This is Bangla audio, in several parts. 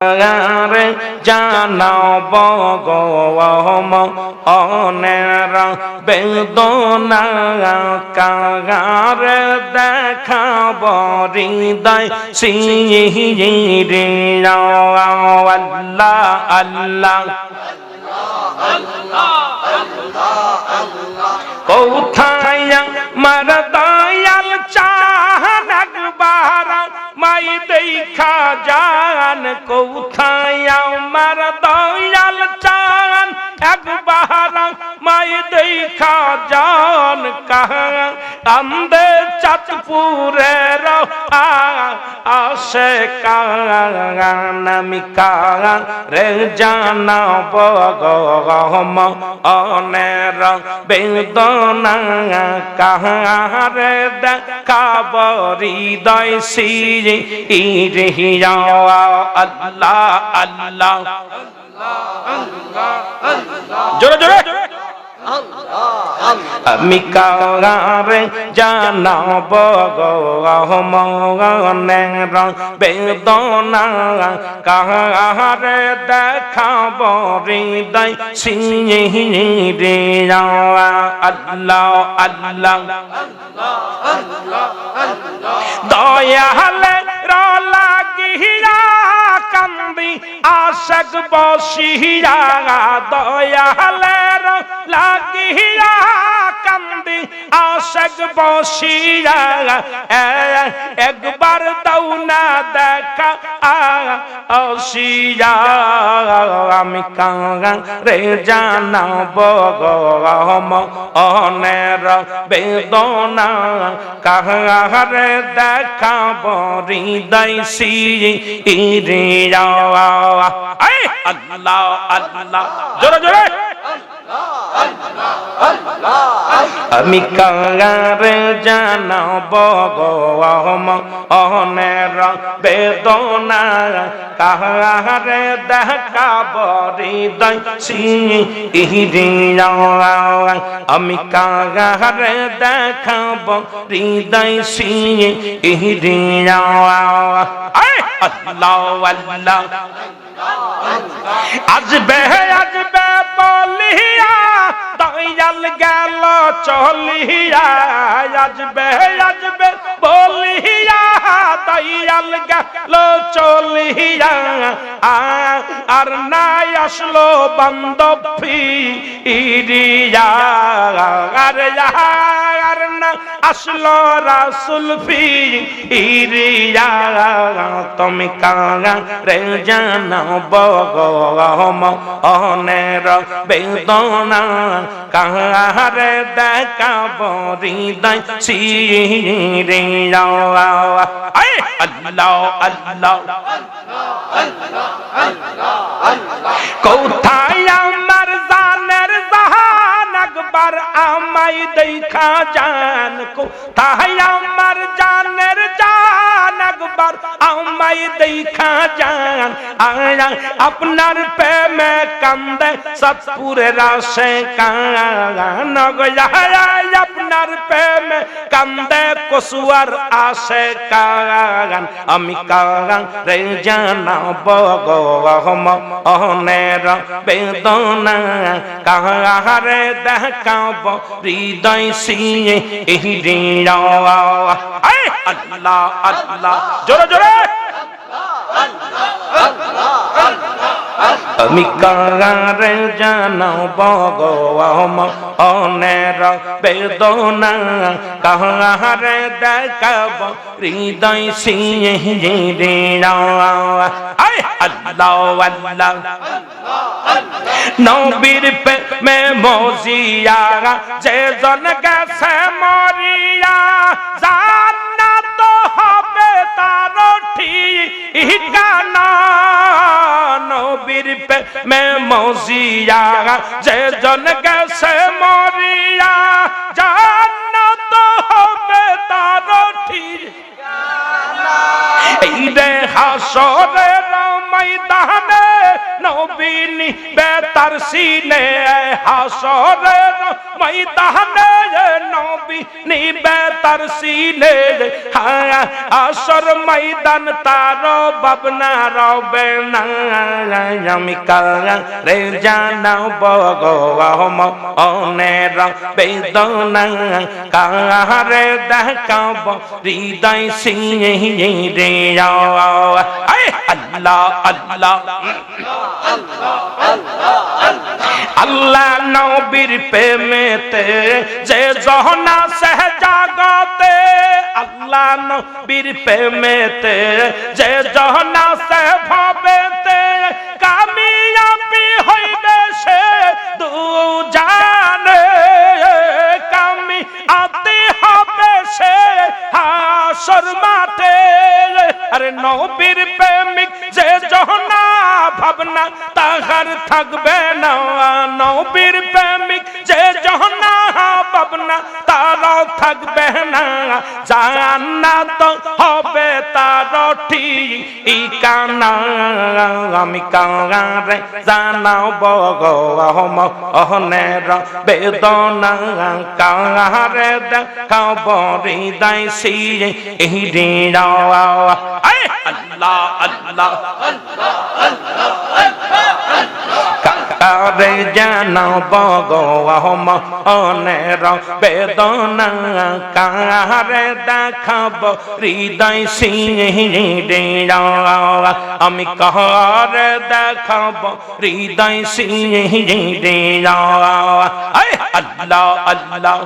রে জানাব গম অনের বেদনা কাগার দেখাব হৃদয় সিরে আল্লাহ আল্লাহ। কোথায় যান কোথায় আমার দয়াল চান। একবার মাই দেখা যান কাহা কান্দে চাঁদপুরের আসে কান কান রে জানাব গম অনের বেদনা কাহারে দেখাব হৃদয় সিরে ইরিয়া আল্লাহ আল্লাহ জোরে জোরে। আমি কারে জানাব গহমনের বেদনা। কাহারে দেখাব হৃদয় সিঁড়ে আল্লাহ আল্লাহ দয়ালে আশক বসিয়া দয়ালে লাগিয়া আশক বসিয়া একবার দৌনা দেখা আসিয়া। আমি কাঙ্গা রে জানাব গম অনের বেদনা, কাহারে দেখাব হৃদয় সিরে আল্লাহ আল্লাহ, জোরে জোরে। আমি কাঙ্গারে জানাব গম অনের বেদনা কাহারে সিহিরিয়া আমি কাহারে দেখাব হৃদয় সিহিরিয়া আল্লাহ আল্লাহ। আজবে আজবে বলিয়া দয়াল গেল, চলিয়া আজবে আজবে বলিয়া তাইয়াল গেল, চলিয়া আর নাই আসলো বান্ধব ফিরিয়া আর আসলো রাসুল ফিরিয়া তুমি কাঙা রে জানাব গম অনের বেদনা? কাহারে দেখাব হৃদয় সিরে আল্লাহ আল্লাহ। কোথায় আমায় দেখা যান তাহাই আমার জানের জান একবার আমায় দেখা যান। আয়া, আপনার প্রেমে কান্দে সতপুরে রাসে কান। গয়া আপনার প্রেমে কান্দে কসুয়ার আসে কান। আমি কান রে জানাব গহম অনের বেদনা। কাহারে দেখাব হৃদয় সিয়ে আল্লাহ আল্লাহ। জোরে জোরে। আমি কারে জানাব গম অনের বেদনা। কাহারে দেখাব হৃদয় সিয়ে আল্লাহ আল্লাহ। নবীর পে মে মজিয়া যে জন গেছে মরিয়া ঠিকানা নবীর মে মজিয়া, যে জন গেছে মরিয়া, জান্নাত হবে তার ঠিকানা এই রে হাসরের ময়দানে নবীনী বেতার সিনে, হাসরের নবী নিবে তার সিনে আসর ময়দান তার বাবনা রবে না আমি কারে জানাব গো অনের বেদনা কারে দেখাব হৃদয় সিংহে আল্লাহ আল্লাহ আল্লাহ নবীর প্রেমেতে, যে জহনা সহ জাগতে আল্লাহ নবীর প্রেমেতে, যে জহনা সহ ভাবেতে কামিয়াবি হইবে সে দু জানে কামি আতে হবে সে হাসর মাঠে। আরে নবীর প্রেমিক যে জহনা ভাবনা তাহার থাকবে না নবীর প্রেমিক যে জহনা ভাবনা তারাও থাকবে না। জান্নাত হবে তার ঠিক কানা আমি কারে জানাও বগম অহনের বেদনা। কারে দেখাব হৃদয় সিয়ে এই রিয়া আল্লাহ আল্লাহ। কারে জানাব গম অনের বেদনা কারে দেখাব হৃদয় সিংহ আমি কারে দেখাব হৃদয় সিংহ আল্লাহ আল্লাহ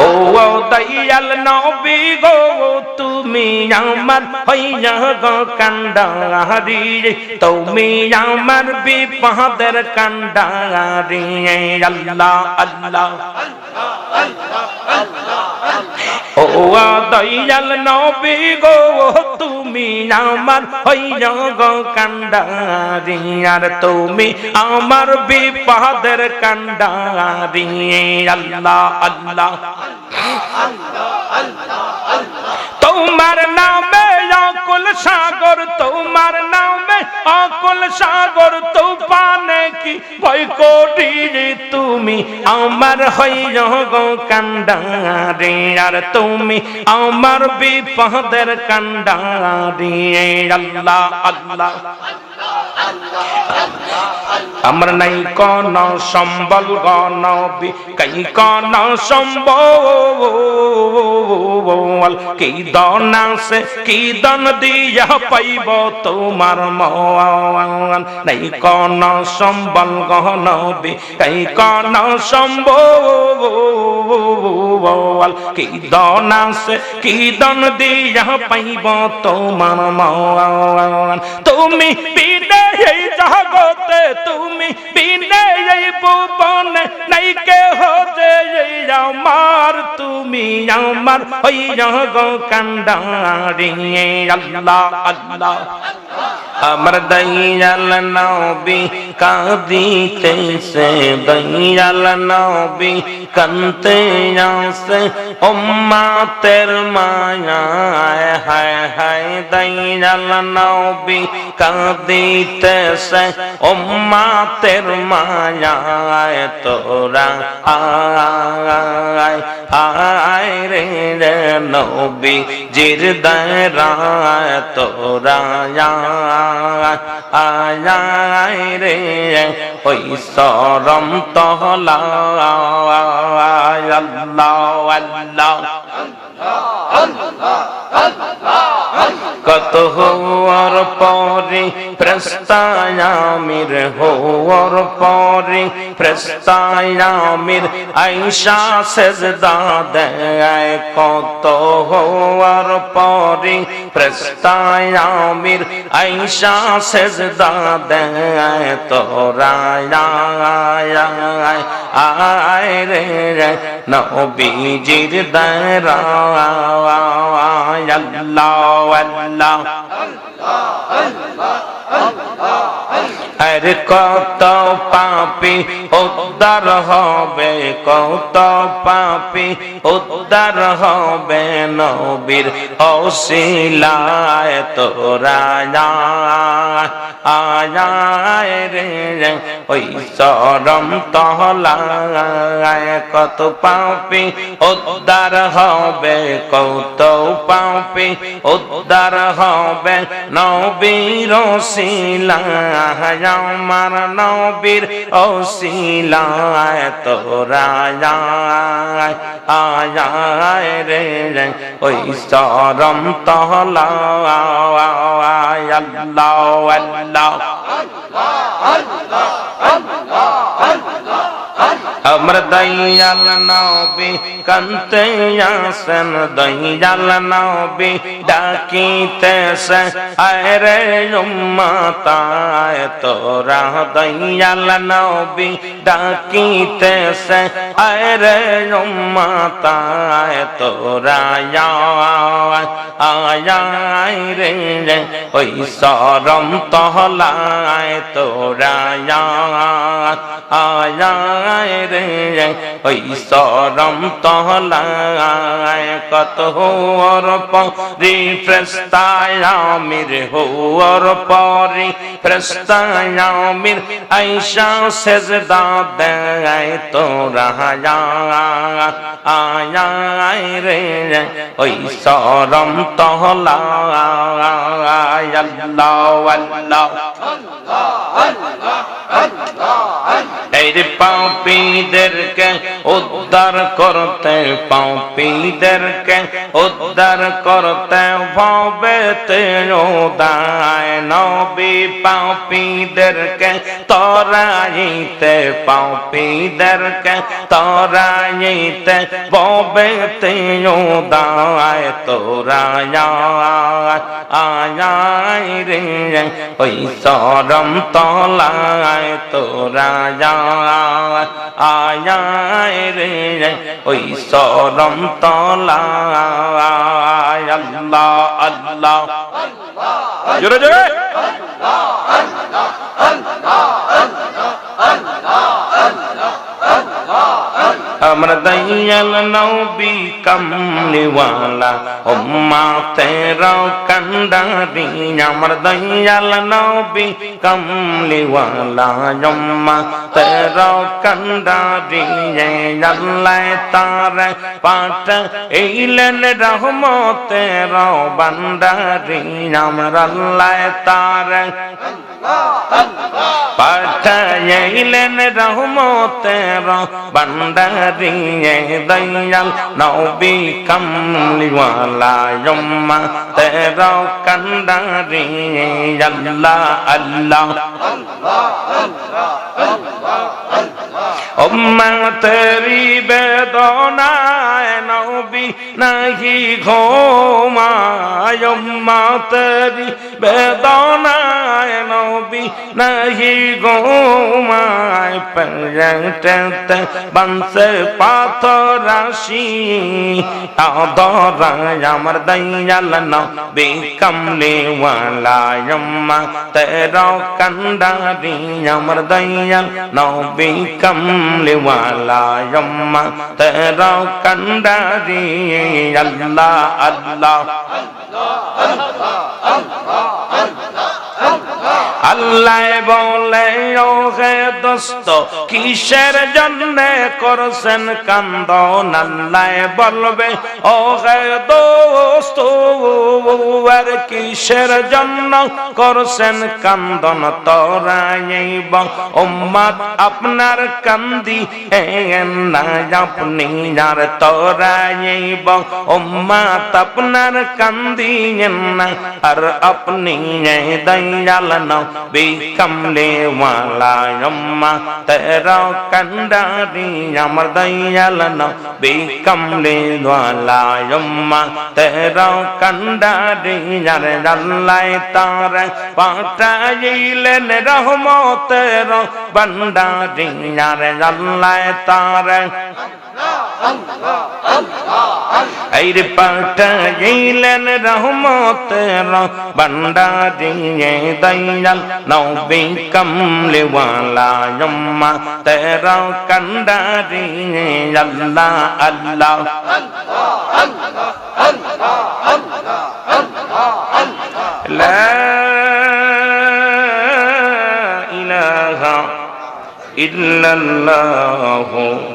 ও দয়াল নবী গো তুমি আমার হইয়া গো কান্ডারি তুমি আমার বিপদের কান্ডারি আল্লাহ আল্লাহ ও দয়াল নবী গো, তুমি আমার হইয়া গো কান্ডারি। আর তুমি আমার বিপদের কান্ডারি আল্লাহ আল্লাহ। তোমার নামে অকুল সাগর, তোমার নামে অকুল সাগর, তুফানে কি ভয় করি তুমি? আমার হইয় গো কান্ডারে, আর তুমি আমার বিপদের কান্ডারে। আল্লাহ আল্লাহ। আমার নাই কোন সম্বল গনবি কই কোন সম্বল? কি দনা সে কি দন দিয়া পাইব তোমার মন? নাই কোন সম্বল গনবি কই কোন সম্বল? কি দনা সে কি দন দিয়া পাইব তোমার মন? তুমি বিনে এই জগতে তুমি বিনে এই ভুবনে নাই কে হতে এই আমার, তুমি আমার ওই জগ কান্ডারি আল্লাহ আল্লাহ। আমার দয়াল নবী কাঁদিতেছে দয়াল নবী কান্তে আসে উম্মাতের মায়া হায় হায় দয়াল নবী কাঁদিতেছে উম্মাতের মায়া তোরা আয় আয় রে রে নবী জির দায় তোরা আয় রে ওই সরম তহলা আল্লাহ আল্লাহ কত হওয়ার পরে প্রস্তায়ামির হওয়ার পরে প্রস্তায়ামির আইসা সেজদা দেয় কত হওয়ার পরে প্রস্তায়ামির আইসা সেজদা দেয় তোরা আয় রে নবীজির দারা আল্লাহ আল্লাহ আর কত পাপি, উদ্ধার হবে কত পাপি, উদ্ধার হবে নবীর অশিলায় তোরা আয় রে, ওই চরম তহলায় কত পাপি, উদ্ধার হবে কত পাপি, উদ্ধার হবে নবীর শিলায় আমার নবীর ওসিলায় তোরা আয় রে ওই চরম তহলা আল্লাহ আল্লাহ। আমার দয়াল নবী কান্তে আসেন দয়াল নবী ডাকিতেছে আয় রে উম্মতায় তোরা দয়াল নবী ডাকিতেছে আয় রে উম্মতায় তোরা আয় আয় রে ওই সরম তহলায় তোরা আয় আয় রে ওই সরম তহলায় কত হোর পরি ফ্রেস্তায় আমির হোর পরি ফ্রেস্তায় আমির আইসা সেজদা দেয় তোরা আয় রে ওই সরম আল্লাহ এই পাপিদেরকে উদ্ধার করতে পাপিদেরকে উদ্ধার করতে ভবেতে ওদায় নবী পাপিদেরকে তরাইতে পাপিদেরকে তরাইতে ভবেতে ওদায় তোরা আয় রে, ওই সরম তলায় তোরা আয় রে ওই সরম তলা আল্লাহ আল্লাহ জোরে জোরে আমরা দয়াল নবী কমলিওয়ালা উম্মা তেরা কন্ডারি। আমার দয়াল নবী কমলিওয়ালা উম্মা তেরা কন্ডারি। আল্লাহ তার পাট এইলেন রহমতের বান্ডারি আমার আল্লাহ তার পাঠাইলেন রহমতের বান্ডারি দয়াল নবী কমলিওয়ালা যম্মা তের কন্ডারি তেরি বেদনায় নবী নাহি ঘুমায়। উম্মা তেরি বেদনায় নবী নাহি ঘুমায়। পেটে বংশে পাথর রাশি আদরায় আমার দয়াল নবী কমলিওয়ালা উম্মা তেরা কন্ডারি আমার দয়াল নবী কমলিওয়ালা উম্মা তেরা কন্ডারি আল্লাহ আল্লাহ আল্লাহ বলে ও হে দোস্ত, কিসের জন্য করছেন কান্দন? আল্লাহ বলবে ও হে দোস্ত, আর কিসের জন্য করছেন কান্দন? তোরাইব উম্মাদ আপনার কান্দি না আপনি আর তোরাইব উম্মাদ আপনার কান্দি না আর আপনি দয়াল নবী কমলে ওয়ালা আম্মা তেরা কন্ডারি আমার দয়াল নবী কমলে ওয়ালা আম্মা তেরা কন্ডারি আর আল্লাহ তার পাঠাইলেন রহমতের বন্ডারি আর আল্লাহ তার আইরে পাঠাইলেন রহমতের বন্ডারিয়ে দয়াল নবী কমলেওয়ালা যম্মা তেরা কন্ডারিয়ে আল্লাহ আল্লাহ لا إله إلا الله